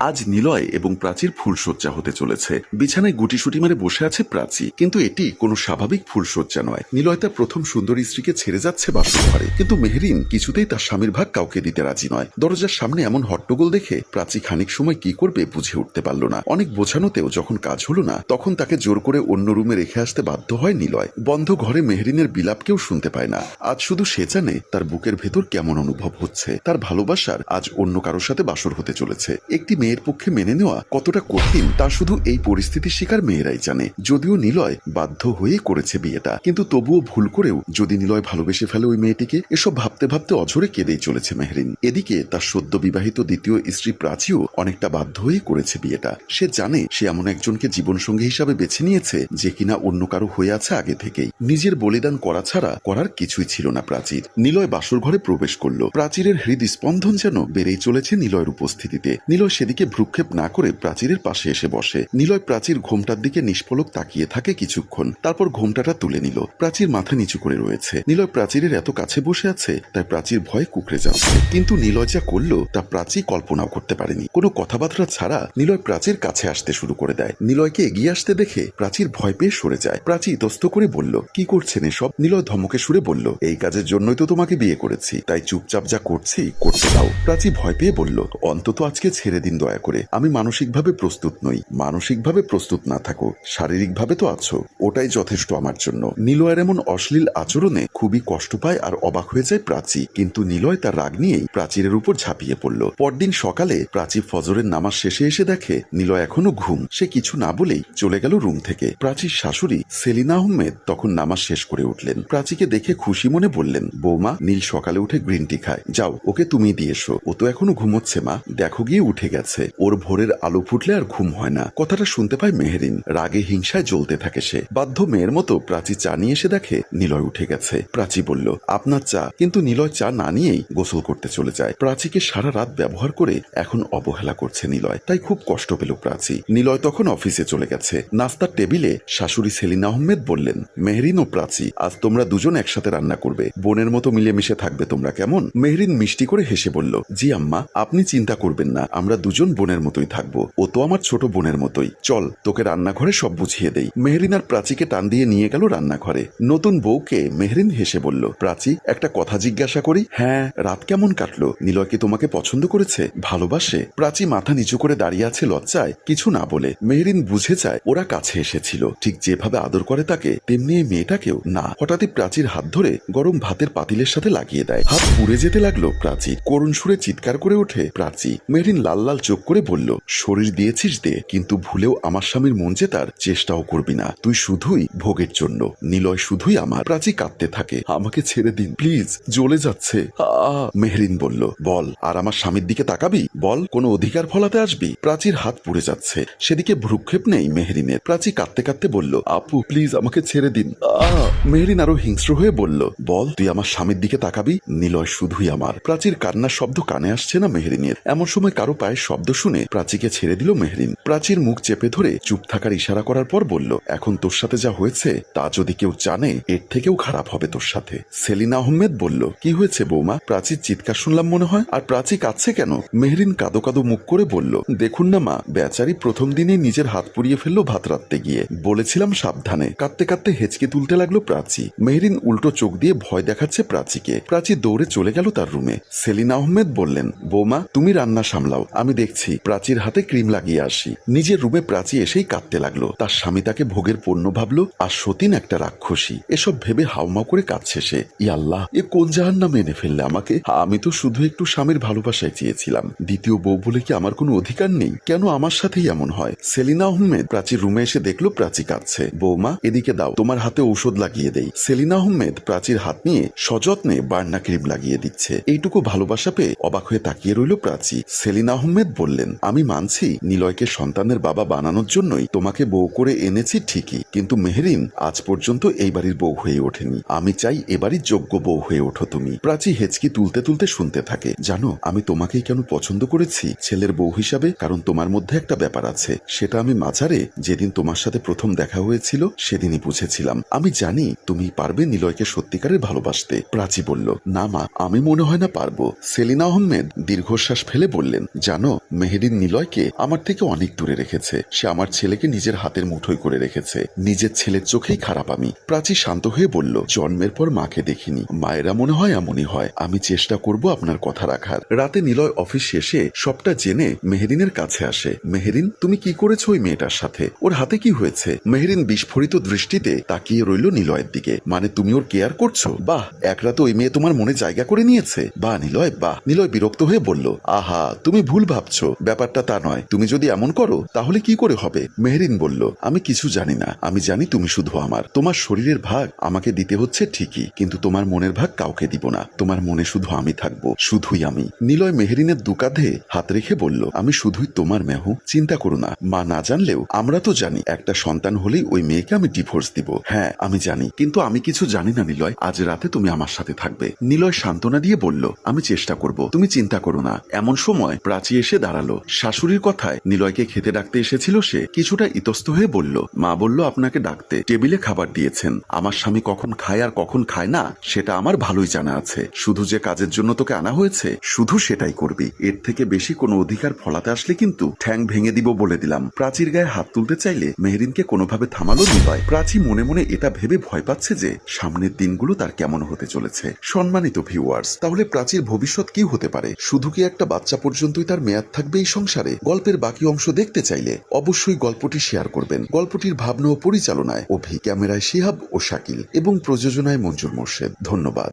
আজ নিলয় এবং প্রাচীর ফুলশয্যা হতে চলেছে। বিছানায় গুটিসুটি মেরে বসে আছে প্রাচী, কিন্তু এটি কোনো স্বাভাবিক ফুলশয্যা নয়। নিলয় তার প্রথম সুন্দরী স্ত্রীকে ছেড়ে যাচ্ছে বাসঘরে কিন্তু মেহরিন কিছুতেই তার স্বামীর ভাগ কাউকে দিতে রাজি নয়। দরজার সামনে এমন হট্টগোল দেখে প্রাচী খানিক সময় কি করবে বুঝে উঠতে পারল না। অনেক বোঝানোতেও যখন কাজ হলো না, তখন তাকে জোর করে অন্য রুমে রেখে আসতে বাধ্য হয় নিলয়। বন্ধ ঘরে মেহরিনের বিলাপ কেউ শুনতে পায় না। আজ শুধু সে জানে তার বুকের ভেতর কেমন অনুভব হচ্ছে। তার ভালোবাসার আজ অন্য কারোর সাথে বাসর হতে চলেছে। একটি মেয়ের পক্ষে মেনে নেওয়া কতটা কঠিন, তা শুধু এই পরিস্থিতির শিকার মেয়েরাই জানে। যদিও নিলয় বাধ্য হয়ে করেছে বিয়েটা, কিন্তু তবুও ভুল করেও যদি নিলয় ভালোবেসে ফেলে ওই মেয়েটিকে, এসব ভাবতে ভাবতে অঝরে কেঁদেই চলেছে মেহরিন। এদিকে তার সদ্য বিবাহিত দ্বিতীয় স্ত্রী প্রাচীও অনেকটা বাধ্য হয়ে করেছে বিয়েটা। সে জানে সে এমন একজনকে জীবনসঙ্গী হিসাবে বেছে নিয়েছে যে কিনা অন্য কারও হয়ে আছে আগে থেকেই। নিজের বলিদান করা ছাড়া করার কিছুই ছিল না প্রাচীর। নিলয় বাসর ঘরে প্রবেশ করল। প্রাচীরের হৃদস্পন্দন যেন বেড়েই চলেছে নিলয়ের উপস্থিতিতে। নিলয় সেদিকে ভ্রুক্ষেপ না করে প্রাচীরের পাশে এসে বসে। নিলয় প্রাচীর ঘোমটার দিকে নিষ্পলক তাকিয়ে থাকে কিছুক্ষণ। তারপর ঘোমটাটা তুলে নিল। প্রাচীর মাথা নিচু করে রয়েছে। নিলয় প্রাচীরের এত কাছে বসে আছে, তাই প্রাচীর ভয়ে কুকড়ে যাচ্ছে। কিন্তু নিলয় যা করল, তা প্রাচী কল্পনাও করতে পারেনি। কোনো কথাবার্তা ছাড়া নিলয় প্রাচীর কাছে আসতে শুরু করে দেয়। নিলয়কে এগিয়ে আসতে দেখে প্রাচীর ভয় পেয়ে সরে যায়। প্রাচী ইতস্ত করে বলল, কি করছেন এসব? নিলয় ধমকে সুরে বলল, এই কাজের জন্যই তো তোমাকে বিয়ে করেছি। তাই চুপচাপ যা করছি, করতে দাও। প্রাচী ভয় পেয়ে বলল, অন্তত আজকে ছেড়ে দিন দয়া করে। আমি মানসিকভাবে প্রস্তুত নই। মানসিকভাবে প্রস্তুত না থাকো। শারীরিকভাবে তো আছো। ওটাই যথেষ্ট আমার জন্য। নিলয়ের এমন অশ্লীল আচরণে খুবই কষ্ট পায় আর অবাক হয়ে যায় প্রাচী। কিন্তু নিলয় তার রাগ নিয়েই প্রাচীরের উপর ঝাঁপিয়ে পড়ল। পরদিন সকালে প্রাচী ফজরের নামাজ শেষে এসে দেখে নিলয় এখনও ঘুম। সে কিছু না বলেই চলে গেল রুম থেকে। প্রাচীর শাশুড়ি সেলিনা আহমেদ তখন নামাজ শেষ করে উঠলেন। প্রাচীকে দেখে খুশি মনে বললেন, বৌমা, নীল সকালে উঠে গ্রিন টি খায়। যাও, ওকে তুমি দিয়ে এসো। ও তো এখনও ঘুমোচ্ছে, মা। দেখো গিয়ে উঠে গেছে। ওর ভোরের আলো ফুটলে আর ঘুম হয় না। কথাটা শুনতে পায় মেহেরিন। রাগে হিংসায় জ্বলতে থাকে সে। বাধ্য মেয়ের মতো প্রাচী চা নিয়ে এসে দেখে নিলয় উঠে গেছে। প্রাচী বলল, আপনার চা। কিন্তু নিলয় চা না নিয়েই গোসল করতে চলে যায়। প্রাচীকে সারা রাত ব্যবহার করে এখন অবহেলা করছে নিলয়। তাই খুব কষ্ট পেল প্রাচী। নিলয় তখন অফিসে চলে গেছে। নাস্তার টেবিলে শাশুড়ি সেলিনা আহমেদ বললেন, মেহরিন ও প্রাচী, আজ তোমরা দুজন একসাথে রান্না করবে। বোনের মতো মিলেমিশে থাকবে তোমরা কেমন? মেহরিন মিষ্টি করে হেসে বলল, জি আম্মা, আপনি চিন্তা করবেন না। আমরা দুজন বোনের মতোই থাকব। ও তো আমার ছোট বোনের মতোই। চল, তোকে রান্নাঘরে সব বুঝিয়ে দেই। মেহরিন আর প্রাচীকে টান দিয়ে নিয়ে গেল রান্নাঘরে। নতুন বউকে মেহরিন হেসে বলল, প্রাচী, একটা কথা জিজ্ঞাসা করি? হ্যাঁ রাত কেমন কাটলো? নিলয় কি তোমাকে পছন্দ করেছে? ভালোবাসে। প্রাচী মাথা নিচু করে দাঁড়িয়ে আছে লজ্জায়, কিছু না বলে। মেহরিন বুঝে যায় ওরা কাছে এসেছিল। ঠিক যেভাবে আদর করে তাকে, তেমনি এই মেয়েটাকেও না। হঠাৎই প্রাচীর হাত ধরে গরম ভাতের পাতিলের সাথে লাগিয়ে দেয়। হাত পুড়ে যেতে লাগল প্রাচী। করুণ সুরে চিৎকার করে ওঠে প্রাচী। মেহরিন লাল লাল চোখ করে বলল, শরীর দিয়েছিস দে, কিন্তু ভুলেও আমার স্বামীর মন জেতার চেষ্টাও করবি না। তুই শুধুই ভোগের জন্য, নিলয় শুধুই আমার প্রাচী কাঁদতে থাকে। আমাকে ছেড়ে দিন, প্লিজ, জ্বলে যাচ্ছে। মেহরিন বলল, বল, আর আমার স্বামীর দিকে তাকাবি? বল, কোনো অধিকার ফলাতে আসবি? প্রাচীর হাত পুড়ে যাচ্ছে। সেদিকে ভ্রুক্ষেপ নেই মেহরিনের। প্রাচী কাঁদতে কাঁদতে বলল, আপু, প্লিজ আমাকে ছেড়ে দিন। মেহরিন আরও হিংস্র হয়ে বলল, বল, তুই আমার স্বামীর দিকে তাকাবি? নিলয় শুধুই আমার। প্রাচীর কান্নার শব্দ কানে আসছে না মেহরিনের। এমন সময় কারও শব্দ শুনে প্রাচীকে ছেড়ে দিল মেহরিন। প্রাচীর মুখ চেপে ধরে চুপ থাকার ইশারা করার পর বলল, এখন তোর সাথে যা হয়েছে, তা যদি কেউ জানে, এর থেকেও খারাপ হবে তোর সাথে। সেলিনা আহমেদ বলল, কি হয়েছে বৌমা? প্রাচীর চিৎকার শুনলাম মনে হয়, আর প্রাচী কাঁদছে কেন? মেহরিন কাদো কাদো মুখ করে বলল, দেখুন না মা, বেচারি প্রথম দিনে নিজের হাত পুড়িয়ে ফেলল ভাত রাখতে গিয়ে। বলেছিলাম সাবধানে। কাঁদতে কাঁদতে হেঁচকে তুলতে লাগল প্রাচী। মেহরিন উল্টো চোখ দিয়ে ভয় দেখাচ্ছে প্রাচীকে। প্রাচী দৌড়ে চলে গেল তার রুমে। সেলিনা আহমেদ বললেন, বৌমা, তুমি রান্না সামলাও, আমি দেখছি। প্রাচীর হাতে ক্রিম লাগিয়ে আসি। নিজের রুমে প্রাচী এসেই কাঁদতে লাগল। তার স্বামী তাকে ভোগের পণ্য ভাবলো আর সতীন একটা রাক্ষসী। এসব ভেবে হাউমাউ করে কাঁদছে সে। ই আল্লাহ এ কোন জাহান নামে এনে ফেললে আমাকে? আমি তো শুধু একটু স্বামীর ভালোবাসায় চেয়েছিলাম। দ্বিতীয় বউ বলে কি আমার কোনো অধিকার নেই? কেন আমার সাথেই এমন হয়? সেলিনা আহমেদ প্রাচীর রুমে এসে দেখল প্রাচী কাঁদছে। বৌমা, এদিকে দাও, তোমার হাতে ঔষধ লাগিয়ে দেই। সেলিনা আহমেদ প্রাচীর হাত নিয়ে সযত্নে বার্না ক্রিম লাগিয়ে দিচ্ছে। এইটুকু ভালোবাসা পেয়ে অবাক হয়ে তাকিয়ে রইল প্রাচী। সেলিনা আহমেদ বললেন আমি মানছি নিলয়কে সন্তানের বাবা বানানোর জন্যই তোমাকে বউ করে এনেছি ঠিকই, কিন্তু মেহরিন, আজ পর্যন্ত এই বাড়ির বউ হয়ে ওঠেনি। আমি চাই এবারই যোগ্য বউ হয়ে ওঠো তুমি। প্রাচী হেঁচকি তুলতে তুলতে শুনতে থাকে। জানো, আমি তোমাকেই কেন পছন্দ করেছি? ছেলের বউ হিসাবে, কারণ তোমার মধ্যে একটা ব্যাপার আছে। সেটা আমি মাঝারে যেদিন তোমার সাথে প্রথম দেখা হয়েছিল, সেদিনই বুঝেছিলাম। আমি জানি তুমি পারবে নিলয়কে সত্যিকারের ভালোবাসতে। প্রাচী বলল, না মা, আমি মনে হয় না পারব। সেলিনা আহমেদ দীর্ঘশ্বাস ফেলে বললেন, জানো মেহেরিন নিলয়কে আমার থেকে অনেক দূরে রেখেছে। সে আমার ছেলেকে নিজের হাতের মুঠোয় করে রেখেছে। নিজের ছেলের চোখেই খারাপ আমি। প্রাচী শান্ত হয়ে বলল, জন্মের পর মাকে দেখিনি। মায়েরা মনে হয় এমনই হয়। আমি চেষ্টা করব আপনার কথা রাখার। রাতে নিলয় অফিস শেষে সবটা জেনে মেহেরিনের কাছে আসে। মেহেরিন তুমি কি করেছ ওই মেয়েটার সাথে? ওর হাতে কি হয়েছে? মেহেরিন বিস্ফোরিত দৃষ্টিতে তাকিয়ে রইল নিলয়ের দিকে। মানে তুমি ওর কেয়ার করছ? বাহ, এক রাতে ওই মেয়ে তোমার মনে জায়গা করে নিয়েছে? বাহ, নিলয় বাহ। নিলয় বিরক্ত হয়ে বলল, আহা, তুমি ভুল ভাবছ। ব্যাপারটা তা নয়। তুমি যদি এমন করো, তাহলে কি করে হবে? মেহেরিন বলল, আমি কিছু জানি না। আমি জানি তুমি শুধু আমার। তোমার শরীরের ভাগ আমাকে দিতে হচ্ছে ঠিকই, কিন্তু তোমার মনের ভাগ কাউকে দিব না। তোমার মনে শুধু আমি থাকব, শুধুই আমি। নিলয় মেহেরিনের দু কাঁধে হাত রেখে বলল, আমি শুধুই তোমার মেহু। চিন্তা করো না। মা না জানলেও আমরা তো জানি, একটা সন্তান হলেই ওই মেয়েকে আমি ডিভোর্স দিব। হ্যাঁ আমি জানি, কিন্তু আমি কিছু জানি না, নিলয়। আজ রাতে তুমি আমার সাথে থাকবে। নিলয় সান্ত্বনা দিয়ে বলল, আমি চেষ্টা করব। তুমি চিন্তা করো না। এমন সময় প্রাচী এসে দাঁড়াল। শাশুড়ির কথায় নিলয়কে খেতে ডাকতে এসেছিল সে। কিছুটা ইতস্ত হয়ে বলল, মা বলল আপনাকে ডাকতে। টেবিলে খাবার দিয়েছেন। আমার স্বামী কখন খায় আর কখন খায় না, সেটা আমার ভালোই জানা আছে। শুধু যে কাজের জন্য তোকে আনা হয়েছে, শুধু সেটাই করবি। এর থেকে বেশি কোনো অধিকার ফলাতে আসলে কিন্তু ঠ্যাং ভেঙে দিব বলে দিলাম। প্রাচীর গায়ে হাত তুলতে চাইলে মেহরিনকে কোনোভাবে থামালো নিলয়। প্রাচী মনে মনে এটা ভেবে ভয় পাচ্ছে যে সামনের দিনগুলো তার কেমন হতে চলেছে। সম্মানিত ভিউয়ার্স তাহলে প্রাচীর ভবিষ্যৎ কি হতে পারে? শুধু কি একটা বাচ্চা পর্যন্তই তার মেয়াদ থাকবে এই সংসারে। গল্পের বাকি অংশ দেখতে চাইলে অবশ্যই গল্পটি শেয়ার করবেন। গল্পটির ভাবনা ও পরিচালনায় অভি ক্যামেরায় শিহাব ও শাকিল এবং প্রযোজনায় মঞ্জুর মোর্শেদ। ধন্যবাদ।